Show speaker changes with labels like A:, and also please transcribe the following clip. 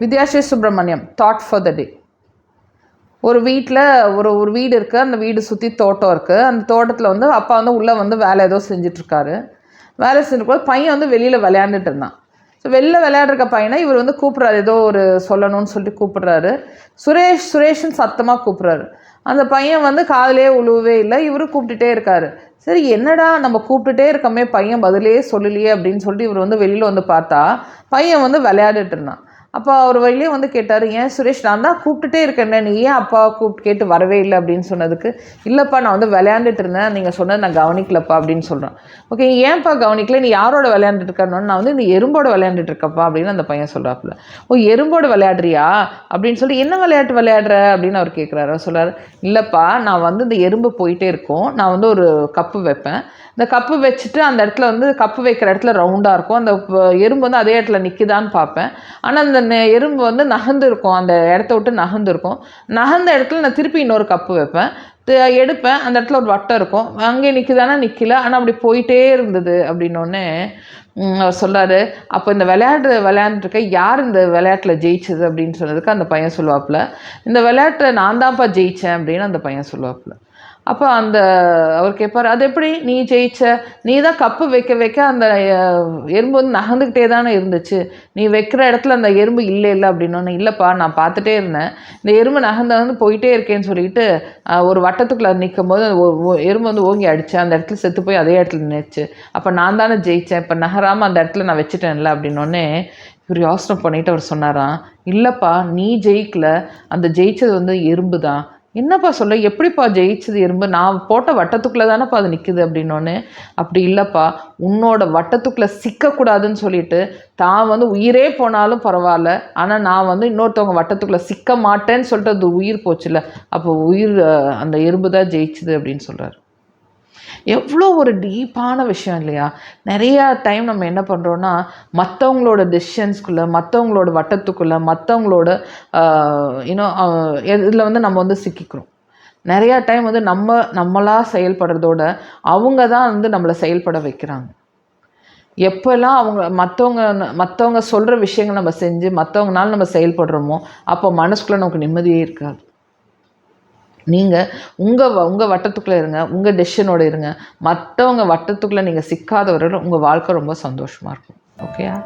A: Vidyashree Subramaniam thought for the day ஒரு வீட்டில் ஒரு ஒரு வீடு இருக்குது அந்த வீடு சுற்றி தோட்டம் இருக்குது அந்த தோட்டத்தில் வந்து அப்பா வந்து உள்ளே வந்து வேலை ஏதோ செஞ்சிட்ருக்காரு. வேலை செஞ்சுருக்கும்போது பையன் வந்து வெளியில் விளையாண்டுட்டு இருந்தான். ஸோ வெளில விளையாடுற பையனை இவர் வந்து கூப்பிட்றாரு. ஏதோ ஒரு சொல்லணும்னு சொல்லிட்டு கூப்பிட்றாரு. சுரேஷ் சுரேஷ்னு சத்தமாக கூப்பிட்றாரு. அந்த பையன் வந்து காதலே உழுவவே இல்லை. இவரும் கூப்பிட்டுட்டே இருக்காரு. சரி என்னடா நம்ம கூப்பிட்டுட்டே இருக்கமே பையன் பதிலே சொல்லலையே அப்படின்னு சொல்லிட்டு இவர் வந்து வெளியில் வந்து பார்த்தா பையன் வந்து விளையாடிட்டு இருந்தான். அப்போ அவர் வழியிலே வந்து கேட்டார் ஏன் சுரேஷ் நான் தான் கூப்பிட்டுட்டே இருக்கேன் நீ ஏன் அப்பாவை கூப்பிட்டு கேட்டு வரவே இல்லை? அப்படின்னு சொன்னதுக்கு இல்லைப்பா நான் வந்து விளையாண்டுட்டு இருந்தேன். நீங்கள் சொன்னது நான் கவனிக்கலப்பா அப்படின்னு சொல்கிறேன் ஓகே ஏன்ப்பா கவனிக்கல? நீ யாரோட விளையாண்டுட்டு இருக்கணும்னு நான் வந்து இந்த எறும்போட விளையாண்டுட்டு இருக்கப்பா அப்படின்னு அந்த பையன் சொல்கிறாப்புல ஓ எறும்போட விளையாடுறியா? அப்படின்னு சொல்லி என்ன விளையாட்டு விளையாடுற? அப்படின்னு அவர் கேட்குறாரு அவர் சொல்கிறார் இல்லைப்பா நான் வந்து இந்த எறும்பு போயிட்டே இருக்கும். நான் வந்து ஒரு கப்பு வைப்பேன். இந்த கப்பு வச்சுட்டு அந்த இடத்துல வந்து கப்பு வைக்கிற இடத்துல ரவுண்டாக இருக்கும். அந்த எறும்பு வந்து அதே இடத்துல நிற்குதான்னு பார்ப்பேன். ஆனால் அந்த எறும்பு வந்து நகர்ந்து இருக்கும் அந்த இடத்த விட்டு நகர்ந்துருக்கும். நகர்ந்த இடத்துல நான் திருப்பி இன்னொரு கப்பு வைப்பேன். எடுப்பேன். அந்த இடத்துல ஒரு வட்டம் இருக்கும். அங்கே நிற்குதானா நிற்கல ஆனால் அப்படி போயிட்டே இருந்தது. அப்படின்னோடனே அவர் சொல்கிறாரு அப்போ இந்த விளையாட்டு விளையாண்டுருக்க யார் இந்த விளையாட்டில் ஜெயிச்சது? அப்படின்னு சொன்னதுக்கு அந்த பையன் சொல்லுவாப்புல இந்த விளையாட்டை நான் தான்ப்பா ஜெயித்தேன் அப்படின்னு அந்த பையன் சொல்லுவாப்புல. அப்போ அந்த அவர் கேட்பார் அது எப்படி? நீ ஜெயிச்ச நீ தான் கப்பு வைக்க வைக்க அந்த எறும்பு வந்து நகர்ந்துக்கிட்டே தானே இருந்துச்சு. நீ வைக்கிற இடத்துல அந்த எறும்பு இல்லை இல்லை அப்படின்னு இல்லைப்பா நான் பார்த்துட்டே இருந்தேன். இந்த எறும்பு நகர்ந்து வந்து போயிட்டே இருக்கேன்னு சொல்லிட்டு ஒரு வட்டத்துக்குள்ளே நிற்கும் போது எறும்பு வந்து ஓங்கி அடிச்சு அந்த இடத்துல செத்து போய் அதே இடத்துல நின்றுச்சு அப்போ நான் தானே ஜெயித்தேன் இப்போ நகராமல் அந்த இடத்துல நான் வச்சுட்டேன்ல அப்படின்னோடனே இவர் யோசனை பண்ணிட்டு அவர் சொன்னாராம் இல்லைப்பா நீ ஜெயிக்கல. அந்த ஜெயிச்சது வந்து எறும்பு தான் என்னப்பா சொல்ல எப்படிப்பா ஜெயிச்சது எறும்பு? நான் போட்ட வட்டத்துக்குள்ளே தானேப்பா அது நிற்குது அப்படின்னோடனே அப்படி இல்லைப்பா. உன்னோட வட்டத்துக்குள்ளே சிக்கக்கூடாதுன்னு சொல்லிட்டு தான் வந்து உயிரே போனாலும் பரவாயில்ல. ஆனால் நான் வந்து இன்னொருத்தவங்க வட்டத்துக்குள்ளே சிக்க மாட்டேன்னு சொல்லிட்டு அது உயிர் போச்சுல்ல அப்போ உயிர் அந்த எறும்பு தான் ஜெயிச்சுது அப்படின்னு சொல்கிறார் எவ்வளோ ஒரு டீப்பான விஷயம் இல்லையா? நிறையா டைம் நம்ம என்ன பண்ணுறோன்னா மற்றவங்களோட டெசிஷன்ஸ்குள்ளே மற்றவங்களோட வட்டத்துக்குள்ளே மற்றவங்களோட இன்னும் இதில் வந்து நம்ம வந்து சிக்கிக்கிறோம். நிறையா டைம் வந்து நம்ம நம்மளாக செயல்படுறதோட அவங்க தான் வந்து நம்மளை செயல்பட வைக்கிறாங்க. எப்போல்லாம் அவங்க மற்றவங்க மற்றவங்க சொல்கிற விஷயங்கள் நம்ம செஞ்சு மற்றவங்கனால நம்ம செயல்படுறோமோ அப்போ மனசுக்குள்ளே நமக்கு நிம்மதியே இருக்காது. நீங்கள் உங்கள் உங்கள் வட்டத்துக்குள்ளே இருங்க உங்கள் டெசிஷனோடு இருங்க. மற்றவங்க வட்டத்துக்குள்ளே நீங்கள் சிக்காதவர்கள் உங்கள் வாழ்க்கை ரொம்ப சந்தோஷமாக இருக்கும். ஓகேயா